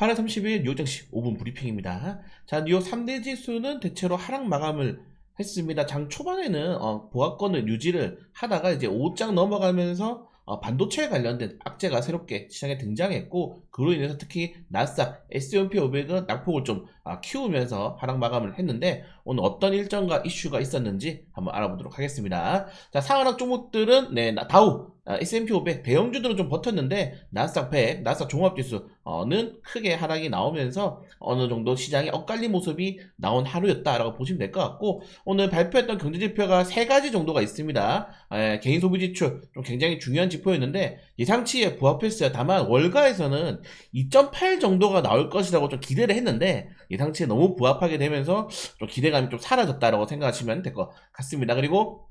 8월 30일 뉴욕 증시 5분 브리핑입니다. 자, 뉴욕 3대 지수는 대체로 하락 마감을 했습니다. 장 초반에는 어, 보합권을 유지를 하다가 이제 5장 넘어가면서 어, 반도체에 관련된 악재가 새롭게 시장에 등장했고 그로 인해서 특히 나스닥, S&P 500은 낙폭을 좀 아, 키우면서 하락 마감을 했는데 오늘 어떤 일정과 이슈가 있었는지 한번 알아보도록 하겠습니다. 자, 상하락 종목들은 네, 나- 다우, 아, S&P 500 대형주들은 좀 버텼는데 나스닥 100, 나스닥 종합지수는 크게 하락이 나오면서 어느 정도 시장에 엇갈린 모습이 나온 하루였다라고 보시면 될 것 같고 오늘 발표했던 경제지표가 세 가지 정도가 있습니다. 에, 개인 소비 지출 좀 굉장히 중요한 지표였는데 예상치에 부합했어요. 다만 월가에서는 2.8 정도가 나올 것이라고 좀 기대를 했는데 예상치에 너무 부합하게 되면서 좀 기대감이 좀 사라졌다라고 생각하시면 될 것 같습니다. 그리고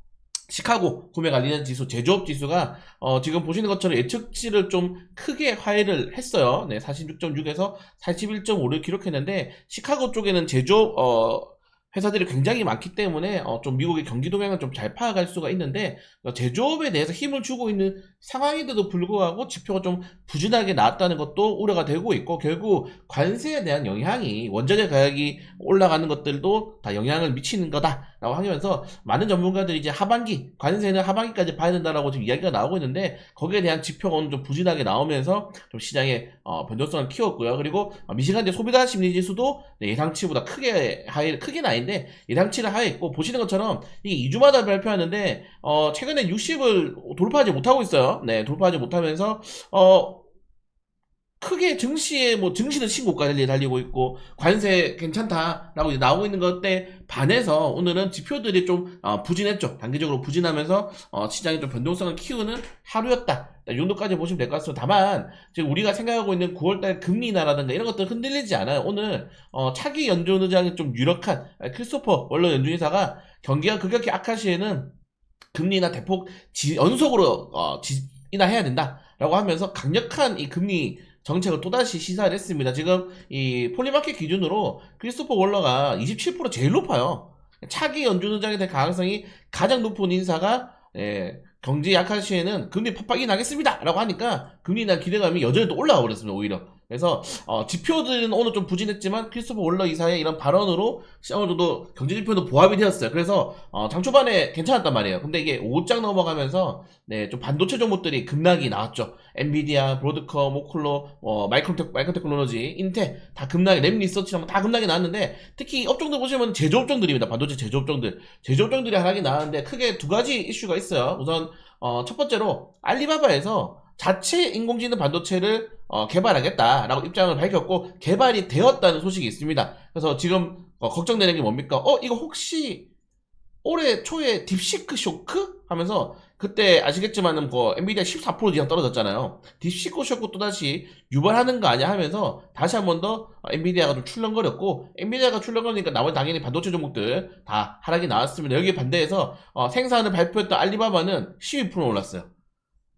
시카고 구매 관련 지수, 제조업 지수가 어, 지금 보시는 것처럼 예측치를 좀 크게 하회를 했어요. 네, 46.6에서 41.5를 기록했는데 시카고 쪽에는 제조업 어, 회사들이 굉장히 많기 때문에 어, 좀 미국의 경기 동향을 좀 잘 파악할 수가 있는데 어, 제조업에 대해서 힘을 주고 있는 상황인데도 불구하고 지표가 좀 부진하게 나왔다는 것도 우려가 되고 있고 결국 관세에 대한 영향이 원자재 가격이 올라가는 것들도 다 영향을 미치는 거다라고 하면서 많은 전문가들이 이제 하반기 관세는 하반기까지 봐야 된다라고 지금 이야기가 나오고 있는데 거기에 대한 지표가 오늘 좀 부진하게 나오면서 좀 시장의 어, 변동성을 키웠고요. 그리고 어, 미시간대 소비자 심리 지수도 네, 예상치보다 크게 하이 크게는 아닌데 예상치를 하했고 보시는 것처럼 이게 2주마다 발표하는데 어, 최근에 60을 돌파하지 못하고 있어요. 네, 돌파하지 못하면서 어 크게 증시에 뭐 증시는 신고가를 달리고 있고 관세 괜찮다라고 이제 나오고 있는 것에 반해서 오늘은 지표들이 좀 어, 부진했죠. 단기적으로 부진하면서 어, 시장의 좀 변동성을 키우는 하루였다. 이 정도까지 보시면 될 것 같습니다. 다만 지금 우리가 생각하고 있는 9월달 금리 인하라든가 이런 것들 흔들리지 않아요. 오늘 어, 차기 연준 의장이 좀 유력한 아, 크리스토퍼 원로 연준 이사가 경기가 급격히 악화 시에는 금리나 대폭 지- 연속으로 어, 지- 인하해야 된다라고 하면서 강력한 이 금리 정책을 또다시 시사를 했습니다. 지금 이 폴리마켓 기준으로 크리스토퍼 월러가 27% 제일 높아요. 차기 연준 의장이 될 가능성이 가장 높은 인사가 예, 경제 약한 시에는 금리 팍팍 인하겠습니다. 라고 하니까 금리 인하 기대감이 여전히 또 올라가 버렸습니다. 오히려. 그래서 어, 지표들은 오늘 좀 부진했지만 크리스토퍼 월러 이사의 이런 발언으로 어느 정도 경제 지표도 보합이 되었어요. 그래서 어, 장 초반에 괜찮았단 말이에요. 근데 이게 5장 넘어가면서 네, 좀 반도체 종목들이 급락이 나왔죠. 엔비디아, 브로드컴, 오클로, 어, 마이크로테, 마이크로테크놀로지, 인텔 다 급락이, 램 리서치랑 다 급락이 나왔는데 특히 업종들 보시면 제조업종들입니다. 반도체 제조업종들. 제조업종들이 하락이 나왔는데 크게 두 가지 이슈가 있어요. 우선 어, 첫 번째로 알리바바에서 자체 인공지능 반도체를 어, 개발하겠다라고 입장을 밝혔고 개발이 되었다는 소식이 있습니다. 그래서 지금 어, 걱정되는 게 뭡니까? 어 이거 혹시 올해 초에 딥시크 쇼크 하면서 그때 아시겠지만은 그 엔비디아 14% 이상 떨어졌잖아요. 딥시크 쇼크 또 다시 유발하는 거 아니야 하면서 다시 한 번 더 엔비디아가 좀 출렁거렸고 엔비디아가 출렁거리니까 나머지 당연히 반도체 종목들 다 하락이 나왔습니다. 여기에 반대해서 어, 생산을 발표했던 알리바바는 12% 올랐어요.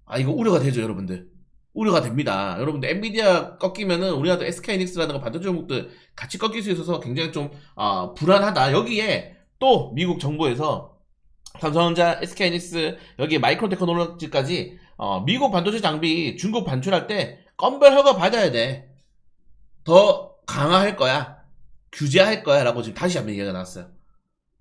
아 이거 우려가 되죠 여러분들. 우려가 됩니다. 여러분들 엔비디아 꺾이면은 우리나라 SK이닉스라든가 반도체 종목들 같이 꺾일 수 있어서 굉장히 좀 아, 불안하다. 여기에 또 미국 정부에서 삼성전자, SK이닉스 여기 마이크로테크놀로지까지 어, 미국 반도체 장비 중국 반출할 때 건별 허가 받아야 돼. 더 강화할 거야. 규제할 거야. 라고 지금 다시 한번 얘기가 나왔어요.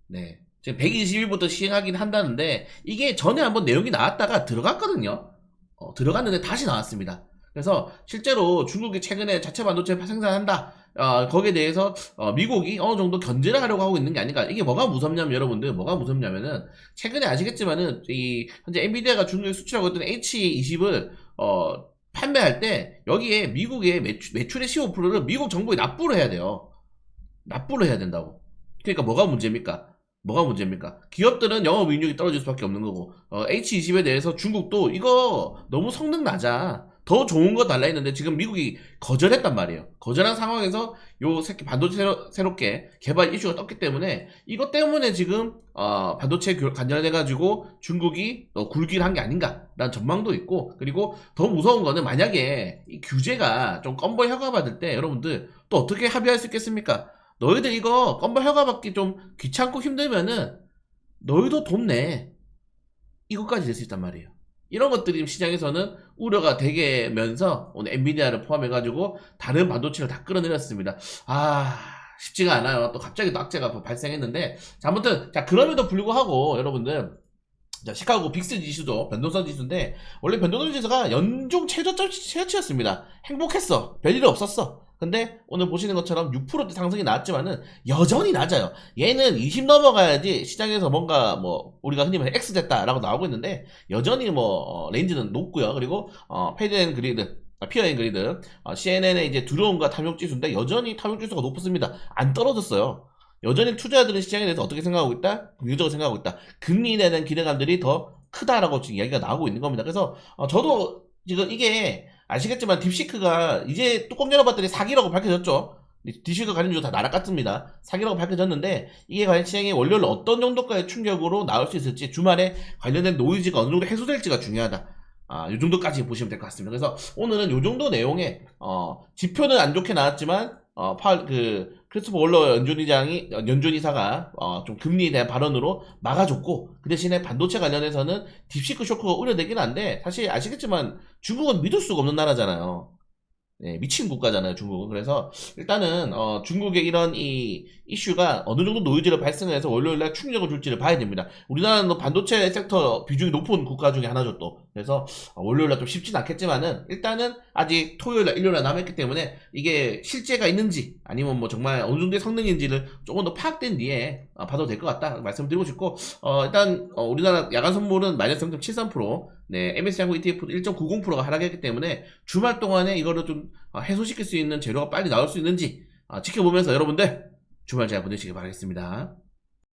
네. 지금 120일부터 시행하긴 한다는데 이게 전에 한번 내용이 나왔다가 들어갔거든요. 어, 들어갔는데 다시 나왔습니다. 그래서 실제로 중국이 최근에 자체 반도체 생산한다. 어, 거기에 대해서 어, 미국이 어느 정도 견제를 하려고 하고 있는 게 아닌가. 이게 뭐가 무섭냐면 여러분들 뭐가 무섭냐면은 최근에 아시겠지만은 이 현재 엔비디아가 중국에 수출하고 있던 H20을 어, 판매할 때 여기에 미국의 매출, 매출의 15%를 미국 정부에 납부를 해야 돼요. 납부를 해야 된다고. 그러니까 뭐가 문제입니까? 뭐가 문제입니까? 기업들은 영업 이익률이 떨어질 수밖에 없는 거고 어, H20에 대해서 중국도 이거 너무 성능 낮아. 더 좋은 거 달라 했는데 지금 미국이 거절했단 말이에요. 거절한 상황에서 요 새끼 반도체 새로, 새롭게 개발 이슈가 떴기 때문에 이것 때문에 지금 어, 반도체 교- 관련해 가지고 중국이 어, 굴기를 한 게 아닌가라는 전망도 있고 그리고 더 무서운 거는 만약에 이 규제가 좀 건벌 허가 받을 때 여러분들 또 어떻게 합의할 수 있겠습니까? 너희들 이거 건벌 허가 받기 좀 귀찮고 힘들면은 너희도 돈 내. 이것까지 될 수 있단 말이에요. 이런 것들이 시장에서는 우려가 되게면서 오늘 엔비디아를 포함해가지고 다른 반도체를 다 끌어내렸습니다. 아 쉽지가 않아요. 또 갑자기 또 악재가 발생했는데 자 아무튼 자 그럼에도 불구하고 여러분들 자, 시카고 빅스 지수도 변동성 지수인데 원래 변동성 지수가 연중 최저점 최저치였습니다. 행복했어. 별일 없었어. 근데 오늘 보시는 것처럼 6% 상승이 나왔지만은 여전히 낮아요. 얘는 20 넘어가야지 시장에서 뭔가 뭐 우리가 흔히 말해 X 됐다라고 나오고 있는데 여전히 뭐 어, 레인지는 높고요. 그리고 어, 패드 앤 그리드 아, 피어 앤 그리드 어, CNN의 이제 들어온과 탐욕 지수인데 여전히 탐욕 지수가 높습니다. 안 떨어졌어요. 여전히 투자자들은 시장에 대해서 어떻게 생각하고 있다? 긍정적으로 생각하고 있다. 금리에 대한 기대감들이 더 크다라고 지금 이야기가 나오고 있는 겁니다. 그래서 어, 저도 지금 이게 아시겠지만 딥시크가 이제 뚜껑 열어봤더니 사기라고 밝혀졌죠. 딥시크 관련주 다 나락 같습니다. 사기라고 밝혀졌는데 이게 과연 시장에 원료를 어떤 정도까지 충격으로 나올 수 있을지 주말에 관련된 노이즈가 어느 정도 해소될지가 중요하다. 아, 요 정도까지 보시면 될 것 같습니다. 그래서 오늘은 요 정도 내용에 어, 지표는 안 좋게 나왔지만 어, 파, 그 크리스토퍼 월러 연준이장이 연준이사가 어, 좀 금리에 대한 발언으로 막아줬고 그 대신에 반도체 관련해서는 딥시크 쇼크가 우려되긴 한데 사실 아시겠지만 중국은 믿을 수가 없는 나라잖아요. 네, 미친 국가잖아요, 중국은. 그래서 일단은 어, 중국의 이런 이 이슈가 어느 정도 노이즈를 발생해서 월요일 날 충격을 줄지를 봐야 됩니다. 우리나라는 또 반도체 섹터 비중이 높은 국가 중에 하나죠 또. 그래서 어, 월요일 날 좀 쉽진 않겠지만은 일단은 아직 토요일 날 일요일 날 남았기 때문에 이게 실제가 있는지 아니면 뭐 정말 어느 정도의 성능인지를 조금 더 파악된 뒤에 어, 봐도 될 것 같다 말씀드리고 싶고 어, 일단 어, 우리나라 야간 선물은 마이너스 0.73% 네, MSCI 한국 ETF도 1.90%가 하락했기 때문에 주말 동안에 이거를 좀 어, 해소시킬 수 있는 재료가 빨리 나올 수 있는지 어, 지켜보면서 여러분들 주말 잘 보내시길 바라겠습니다.